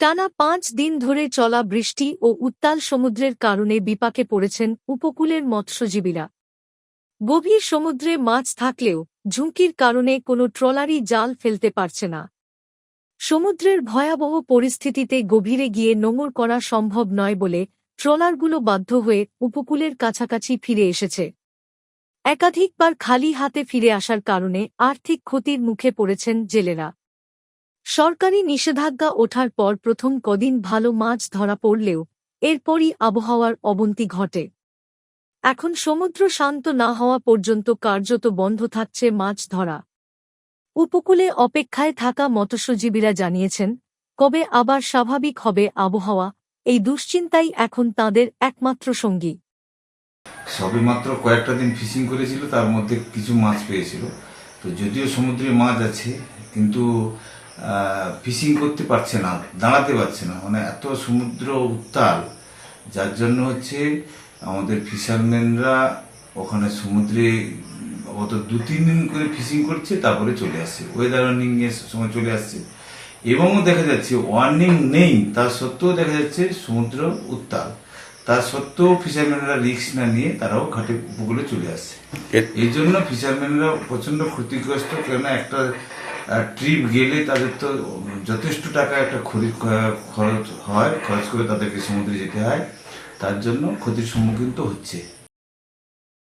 টানা পাঁচ দিন ধরে চলা বৃষ্টি ও উত্তাল সমুদ্রের কারণে বিপাকে পড়েছেন উপকূলের মৎস্যজীবীরা। গভীর সমুদ্রে মাছ থাকলেও ঝুঁকির কারণে কোনো ট্রলারই জাল ফেলতে পারছে না। সমুদ্রের ভয়াবহ পরিস্থিতিতে গভীরে গিয়ে নোঙর করা সম্ভব নয় বলে ট্রলারগুলো বাধ্য হয়ে উপকূলের কাছাকাছি ফিরে এসেছে। একাধিকবার খালি হাতে ফিরে আসার কারণে আর্থিক ক্ষতির মুখে পড়েছেন জেলেরা। সরকারি নিষেধাজ্ঞা ওঠার পর প্রথম কদিন ভালো মাছ ধরা পড়লেও এরপরই আবহাওয়ার অবনতি ঘটে। এখন সমুদ্র শান্ত না হওয়া পর্যন্ত কার্যত বন্ধ থাকছে মাছ ধরা। উপকূলে অপেক্ষায় থাকা মৎস্যজীবীরা জানিয়েছেন, কবে আবার স্বাভাবিক হবে আবহাওয়া, এই দুশ্চিন্তাই এখন তাদের একমাত্র সঙ্গী। সবে মাত্র কয়েকটা দিন ফিশিং করেছিল, তার মধ্যে কিছু মাছ পেয়েছিল। তো যদিও সমুদ্রে মাছ আছে, কিন্তু ফিশিং করতে পারছে না দাঁড়াতে পারছে না। মানে এত সমুদ্র উত্তাল যার জন্য হচ্ছে আমাদের ফিশারম্যানরা ওখানে সমুদ্রে অত দু তিন দিন করে ফিশিং করছে তারপরে চলে আসছে। ওয়েদার ওয়ার্নিং এর সময় চলে আসছে। এবংও দেখা যাচ্ছে ওয়ার্নিং নেই তা সত্ত্বেও দেখা যাচ্ছে সমুদ্র উত্তাল। তা সত্ত্বেও ফিশারম্যানরা রিস্ক না নিয়ে তারাও ঘাটে উপকূলে চলে আসছে। এর- এই জন্য ফিশারম্যানরা প্রচণ্ড ক্ষতিগ্রস্ত। কেননা একটা ট্রিপ গেলে তাদের তো যথেষ্ট টাকা একটা খরিদ খরচ হয়, খরচ করে তাদেরকে সমুদ্রে যেতে হয়। তার জন্য ক্ষতির সম্মুখীন তো হচ্ছে